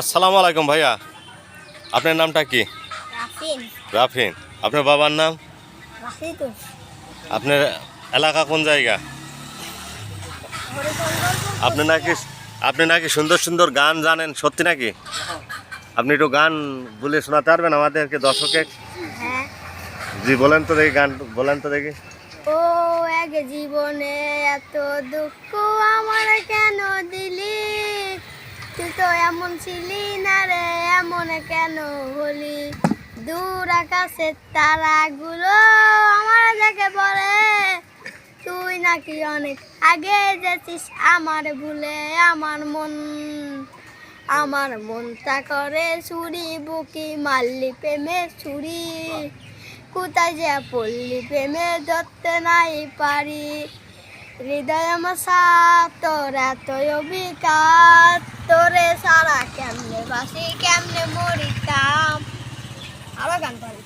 আসসালামু আলাইকুম ভাইয়া। আপনার নামটা কি? রাফিন। আপনার বাবার নাম? আপনার এলাকা কোন জায়গা? আপনি নাকি আপনি নাকি সুন্দর সুন্দর গান জানেন সত্যি নাকি? আপনি একটু গান বলে শোনাতে পারবেন আমাদেরকে দর্শকে হ্যাঁ। জি বলেন তো দেখি গান বলেন তো দেখি। ও এক জীবনে এত দুঃখ আমার তুই তো এমন ছিলি না রে, এমন কেন হলি? দূর আকাশের তারাগুলো আমার দেখে বলে তুই নাকি অনেক আগে যেছিস আমার ভুলে, আমার মন, আমার মনটা করে ছুরি, বুকি মারলি প্রেমে ছুরি। কোথায় যে পড়লি প্রেমে ধরতে নাই পারি। হৃদয় আমার সাথ তোর এত অভিকার তোরে সারা কেমনে বাসি কেমনে মরিতাম? আবার গান পারি